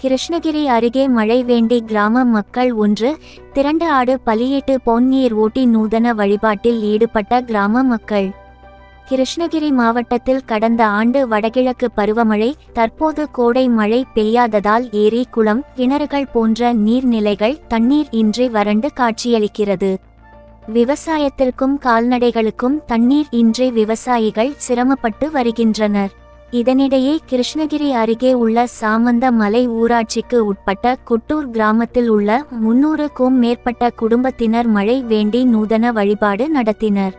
கிருஷ்ணகிரி அருகே மழை வேண்டி கிராம மக்கள் ஒன்று திரண்டு ஆடு பலியிட்டு பொன்னீர் ஓட்டி நூதன வழிபாட்டில் ஈடுபட்ட கிராம மக்கள். கிருஷ்ணகிரி மாவட்டத்தில் கடந்த ஆண்டு வடகிழக்கு பருவமழை தற்போது கோடை மழை பெய்யாததால் ஏரி குளம் கிணறுகள் போன்ற நீர்நிலைகள் தண்ணீர் இன்றி வறண்டு காட்சியளிக்கிறது. விவசாயத்திற்கும் கால்நடைகளுக்கும் தண்ணீர் இன்றி விவசாயிகள் சிரமப்பட்டு வருகின்றனர். இதனிடையே கிருஷ்ணகிரி அருகே உள்ள சாமந்த மலை ஊராட்சிக்கு உட்பட்ட குட்டூர் கிராமத்தில் உள்ள முன்னூறுக்கும் மேற்பட்ட குடும்பத்தினர் மழை வேண்டி நூதன வழிபாடு நடத்தினர்.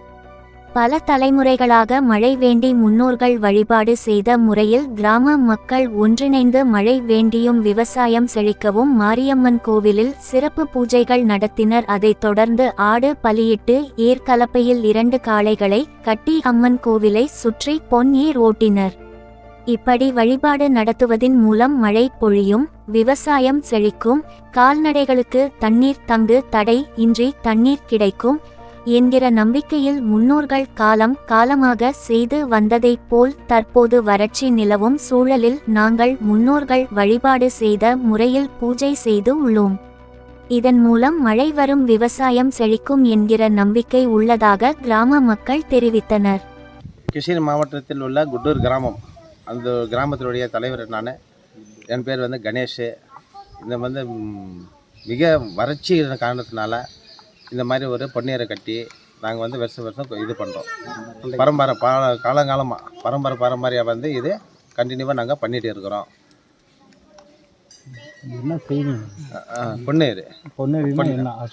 பல தலைமுறைகளாக மழை வேண்டி முன்னோர்கள் வழிபாடு செய்த முறையில் கிராம மக்கள் ஒன்றிணைந்து மழை வேண்டியும் விவசாயம் செழிக்கவும் மாரியம்மன் கோவிலில் சிறப்பு பூஜைகள் நடத்தினர். அதைத் தொடர்ந்து ஆடு பலியிட்டு ஏர்கலப்பையில் இரண்டு காளைகளை கட்டி அம்மன் கோவிலை சுற்றி பொன்னீர் ஓட்டினர். இப்படி வழிபாடு நடத்துவதின் மூலம் மழை பொழியும் விவசாயம் செழிக்கும் கால்நடைகளுக்கு தண்ணீர் தங்கு தடை இன்றி தண்ணீர் கிடைக்கும் என்கிற நம்பிக்கையில் முன்னோர்கள் காலம் காலமாக செய்து வந்ததைப் போல் தற்போது வறட்சி நிலவும் சூழலில் நாங்கள் முன்னோர்கள் வழிபாடு செய்த முறையில் பூஜை செய்து உள்ளோம். இதன் மூலம் மழை வரும் விவசாயம் செழிக்கும் என்கிற நம்பிக்கை உள்ளதாக கிராம மக்கள் தெரிவித்தனர். கிருஷ்ணகிரி மாவட்டத்தில் உள்ள குட்டூர் கிராமம் அந்த கிராமத்தினுடைய தலைவர் நான் என் பேர் வந்து கணேஷ். இந்த வந்து மிக வறட்சி காரணத்தினால இந்த மாதிரி ஒரு பொன்னீரை கட்டி நாங்கள் வந்து வருஷம் வருஷம் இது பண்ணுறோம் பரம்பரை பா காலங்காலமாக பரம்பரை பரம்பரையாக வந்து இது கண்டினியூவாக நாங்கள் பண்ணிகிட்டு இருக்கிறோம். என்ன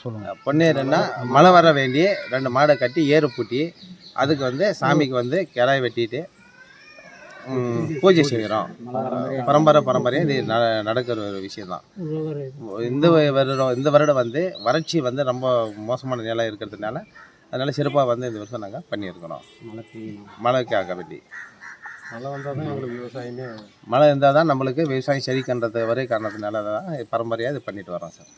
சொல்லுங்க. பொன்னீர்னா மழை வர வேண்டி ரெண்டு மாடை கட்டி ஏறு பூட்டி அதுக்கு வந்து சாமிக்கு வந்து கிடாய் வெட்டிட்டு பூஜை செய்கிறோம் பரம்பரை பரம்பரையாக இது நடக்கிற ஒரு விஷயம்தான். இந்த வருடம் இந்த வருடம் வந்து வறட்சி வந்து ரொம்ப மோசமான நிலை இருக்கிறதுனால அதனால சிறப்பாக வந்து இந்த வருஷம் நாங்கள் பண்ணியிருக்கிறோம். மழைக்காக வேண்டி. மழை வந்தால் தான் எங்களுக்கு விவசாயமே மழை இருந்தால் தான் நம்மளுக்கு விவசாயம் செழிக்கின்றது ஒரே காரணத்தினால தான் பரம்பரையாக இது பண்ணிட்டு வரோம் சார்.